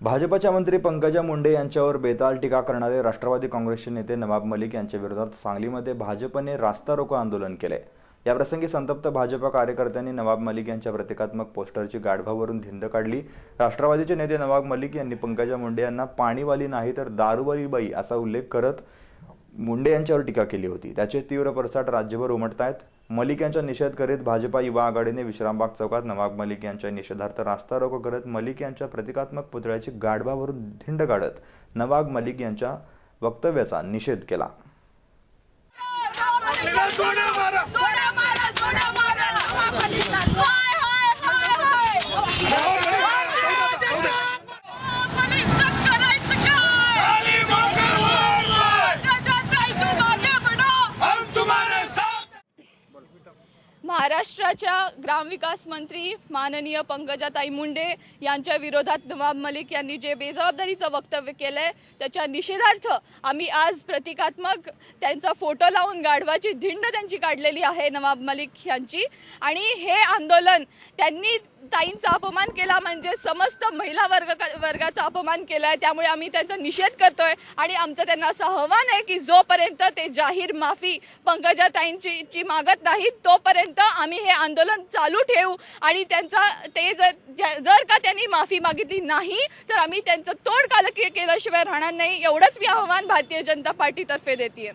भाजपच्या मंत्री पंकजा मुंडे यांच्यावर बेताल टीका करणारे राष्ट्रवादी काँग्रेसचे नेते नवाब मलिक यांच्या विरोधात सांगलीमध्ये भाजपने रास्ता रोको आंदोलन केले. याप्रसंगी संतप्त भाजप कार्यकर्त्यांनी नवाब मलिक यांच्या प्रतिकात्मक पोस्टरची गाढवावरून धिंद काढली. राष्ट्रवादीचे नेते नवाब मलिक यांनी पंकजा मुंडे यांना पाणीवाली नाही तर दारूवाली बाई असा उल्लेख करत मुंडे यांच्यावर टीका केली होती. त्याचे तीव्र पडसाद राज्यभर उमटत आहेत मलिक यांचा निषेध करीत भाजपा युवा आघाडीने विश्रामबाग चौकात नवाब मलिक यांच्या निषेधार्थ रास्ता रोको करत मलिक यांच्या प्रतिकात्मक पुतळ्याची गाढवावरून धिंड काढत नवाब मलिक यांच्या वक्तव्याचा निषेध केला. महाराष्ट्राच्या ग्रामविकास मंत्री माननीय पंकजाताई मुंडे यांच्या विरोधात नवाब मलिक यांनी जे बेजबाबदारीचं वक्तव्य केलं आहे त्याच्या निषेधार्थ आम्ही आज प्रतिकात्मक त्यांचा फोटो लावून गाढवाची धिंड त्यांची काढलेली आहे नवाब मलिक यांची. आणि हे आंदोलन त्यांनी ताईंचा अपमान केला म्हणजे समस्त महिला वर्ग वर्गाचा अपमान केला आहे त्यामुळे आम्ही त्यांचा निषेध करतोय आणि आमचं त्यांना असं आव्हान आहे की जोपर्यंत ते जाहीर माफी पंकजाताईंची ची मागत नाही तोपर्यंत आम्ही हे आंदोलन चालू ठेवू. आणि त्यांचा ते जर जर का त्यांनी माफी मागितली नाही तर आम्ही त्यांचं तोड काल केल्याशिवाय राहणार नाही. एवढंच मी आव्हान भारतीय जनता पार्टीतर्फे देते